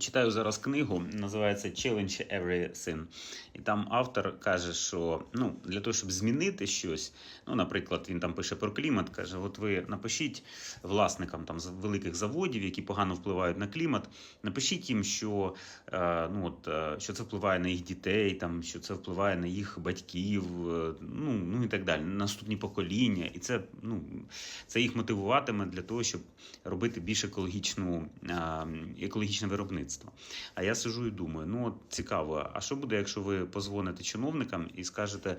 Читаю зараз книгу, називається Challenge Every Sin. І там автор каже, що ну, для того, щоб змінити щось, ну, наприклад, він там пише про клімат, каже: от ви напишіть власникам там великих заводів, які погано впливають на клімат, напишіть їм, що, е, ну, от, е, що це впливає на їх дітей, там, що це впливає на їх батьків, е, ну, ну і так далі, наступні покоління. І це, ну, це їх мотивуватиме для того, щоб робити більш екологічну, екологічне виробництво. А я сижу і думаю: ну цікаво, а що буде, якщо ви позвоните чиновникам і скажете,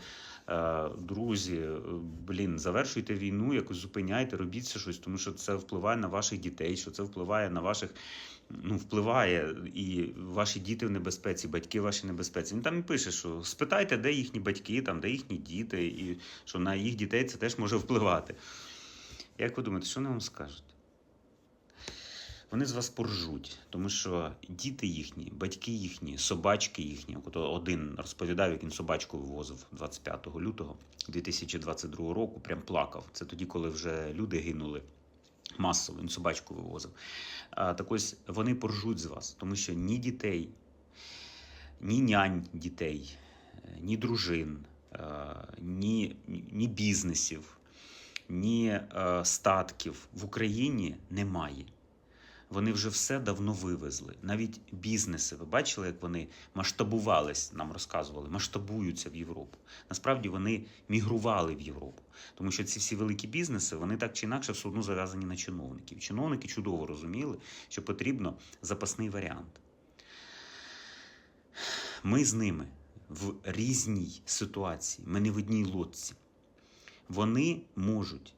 е, друзі, е, блін, завершуйте війну, якось зупиняйте, робіть щось, тому що це впливає на ваших дітей, що це впливає на ваших. Ну, впливає, і ваші діти в небезпеці, батьки ваші в небезпеці. Він там і пише, що спитайте, де їхні батьки, там, де їхні діти, і що на їх дітей це теж може впливати. Як ви думаєте, що вони вам скажуть? Вони з вас поржуть, тому що діти їхні, батьки їхні, собачки їхні. От один розповідав, як він собачку вивозив 25 лютого 2022 року, прям плакав. Це тоді, коли вже люди гинули масово, він собачку вивозив. А, так ось вони поржуть з вас, тому що ні дітей, ні нянь дітей, ні дружин, ні, ні бізнесів, ні статків в Україні немає. Вони вже все давно вивезли. Навіть бізнеси. Ви бачили, як вони масштабувались, нам розказували, масштабуються в Європу. Насправді вони мігрували в Європу. Тому що ці всі великі бізнеси, вони так чи інакше все одно зав'язані на чиновників. Чиновники чудово розуміли, що потрібно запасний варіант. Ми з ними в різній ситуації, ми не в одній лодці. Вони можуть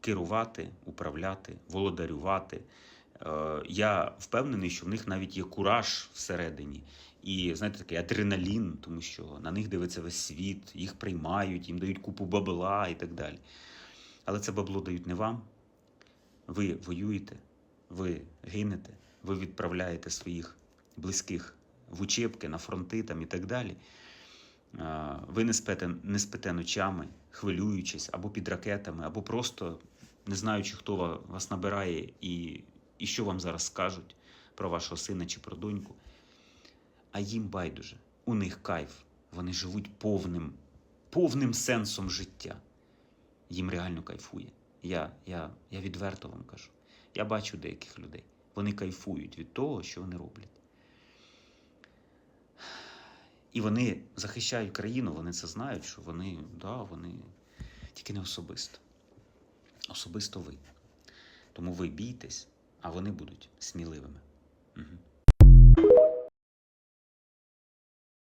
керувати, управляти, володарювати. Е, Я впевнений, що в них навіть є кураж всередині. І знаєте, такий адреналін, тому що на них дивиться весь світ, їх приймають, їм дають купу бабла і так далі. Але це бабло дають не вам. Ви воюєте, ви гинете, ви відправляєте своїх близьких в учебки, на фронти там і так далі. Ви не спите, не спите ночами, хвилюючись або під ракетами, або просто не знаючи, хто вас набирає і, і що вам зараз скажуть про вашого сина чи про доньку. А їм байдуже, у них кайф. Вони живуть повним, повним сенсом життя. Їм реально кайфує. Я, я, я відверто вам кажу. Я бачу деяких людей. Вони кайфують від того, що вони роблять. І вони захищають країну, вони це знають, що вони, да, вони тільки не особисто. Особисто ви. Тому ви бійтесь, а вони будуть сміливими. Угу.